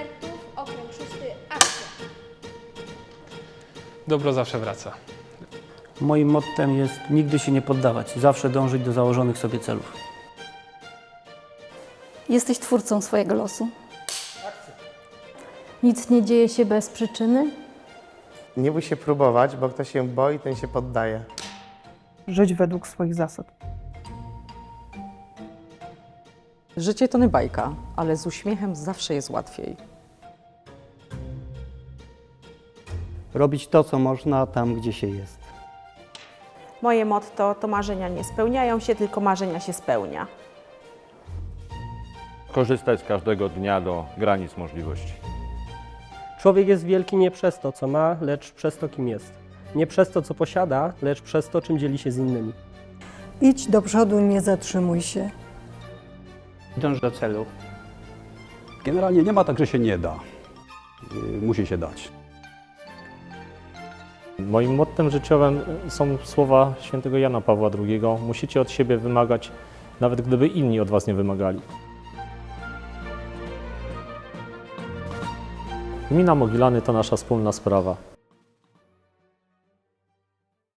ekspertów, okręg szósty, akcja. Dobro zawsze wraca. Moim mottem jest nigdy się nie poddawać, zawsze dążyć do założonych sobie celów. Jesteś twórcą swojego losu. Nic nie dzieje się bez przyczyny. Nie bój się próbować, bo kto się boi, ten się poddaje. Żyć według swoich zasad. Życie to nie bajka, ale z uśmiechem zawsze jest łatwiej. Robić to, co można tam, gdzie się jest. Moje motto to marzenia nie spełniają się, tylko marzenia się spełnia. Korzystać z każdego dnia do granic możliwości. Człowiek jest wielki nie przez to, co ma, lecz przez to, kim jest. Nie przez to, co posiada, lecz przez to, czym dzieli się z innymi. Idź do przodu, nie zatrzymuj się. Dąż do celu. Generalnie nie ma tak, że się nie da. Yy, Musi się dać. Moim mottem życiowym są słowa świętego Jana Pawła II. Musicie od siebie wymagać, nawet gdyby inni od was nie wymagali. Gmina Mogilany to nasza wspólna sprawa.